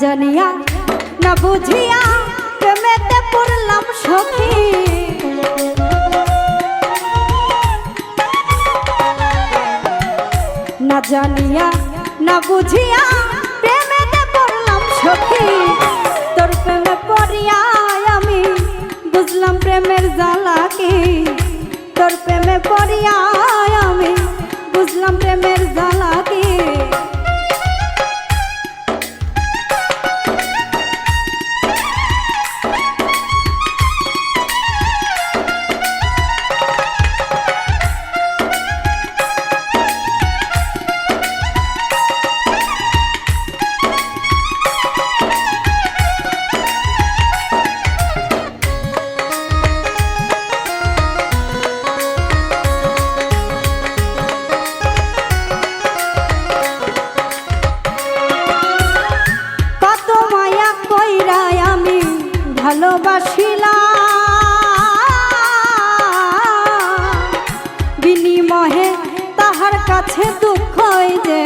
জানিয়া না বুঝিয়া প্রেমেতে পড়লাম সখী। না জানিয়া, না বুঝিয়া প্রেমেতে পড়লাম সখী। তোর প্রেমে পড়িয়া আমি বুঝলাম প্রেমের জ্বালা কি। তোর প্রেমে পড়িয়া ভালোবাসিলাম। বিনিমহে তাহার কাছে দুঃখই যে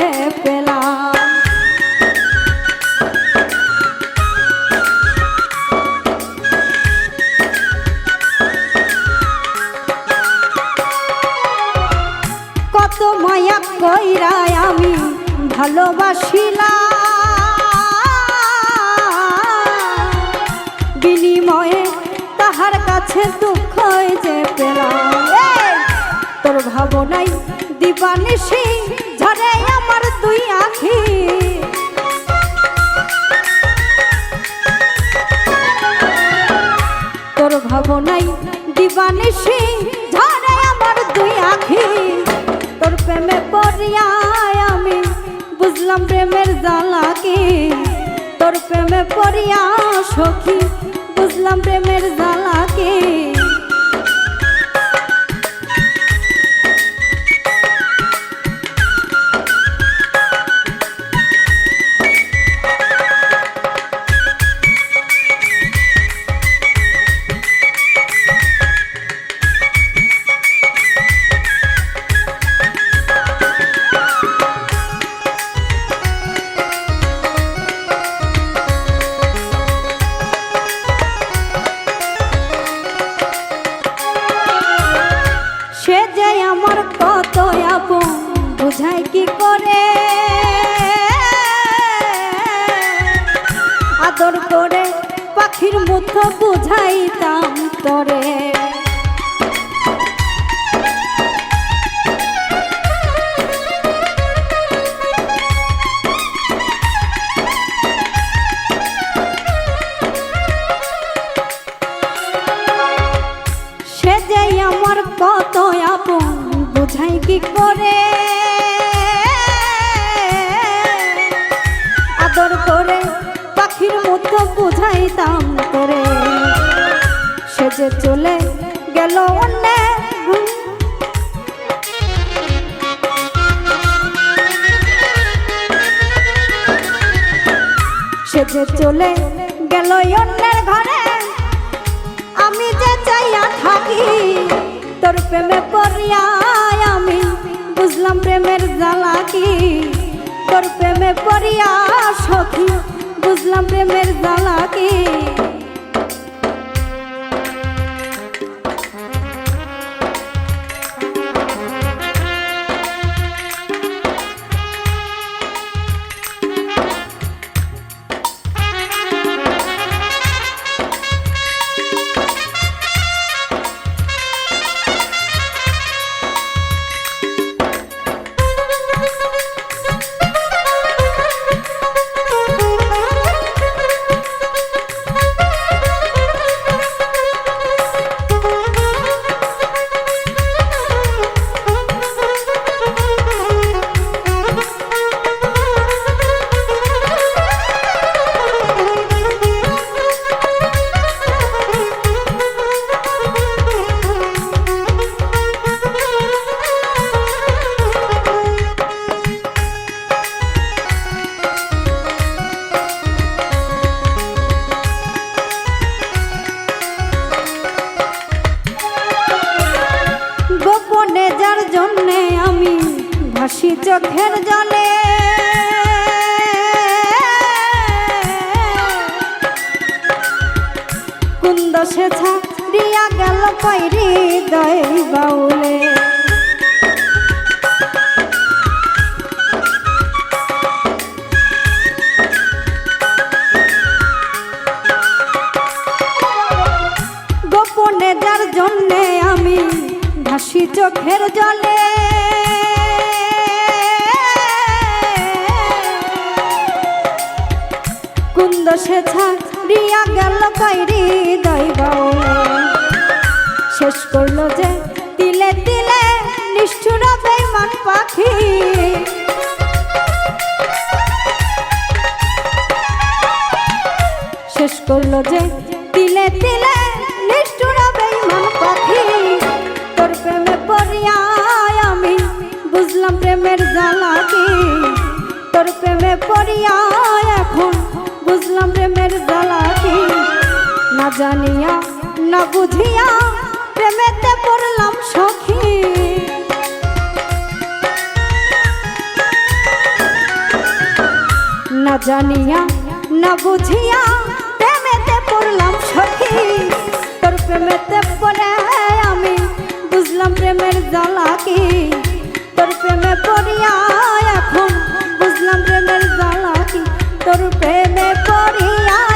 কত মায়া কইরাই আমি ভালোবাসিলাম। বিনিময়ে কাছে দুঃখ যে পেলাম। তোর ভাবনাই দিবানিসি ঝরে আমার দুই আখি। তোর ভাবনাই দিবানিসি ঝরে আমার দুই আখি। তোর প্রেমে পড়িয়া আমি বুঝলাম প্রেমের জ্বালা কি। তোর প্রেমে পড়িয়া সখী কি করে? আদর করে পাখির মতো বুঝাইতাম তরে সে যে আমার কত আপন বুঝাই কি করে? চলে গেল অন্য সে যে চলে গেল অন্যের ঘরে, আমি যে চাইয়া থাকি, তোর প্রেমে পড়িয়া আমি। বুঝলাম প্রেমের জ্বালা কি, তোর প্রেমে পড়িয়া সখী। বুঝলাম প্রেমের জ্বালা কি চোখের জলে। কুন্দ সে ছাড়িয়া গেল পাইরি দয় বাউলে। গোপনে যার জন্যে আমি ভাসি চোখের জলে। সে ছাড়িয়া গেল কইরি দৈব শেষ করল যে তিলে তিলে নিষ্ঠুর বেমান পাখি। শেষ করল যে তিলে তিলে নিষ্ঠুর বেমান পাখি। তোর প্রেমে পড়িয়া আমি বুঝলাম প্রেমের জ্বালা কি তোর প্রেমে পড়িয়া বুঝলাম প্রেমের জ্বালা কি না জানিয়া, না বুঝিয়া প্রেমেতে পড়লাম সখী। না জানিয়া, না বুঝিয়া প্রেমেতে পড়লাম সখী। তোর প্রেমেতে পড়ে আমি বুঝলাম প্রেমের জ্বালা কি তোর প্রেমে পড়িয়া এখন তোর প্রেমে করিয়া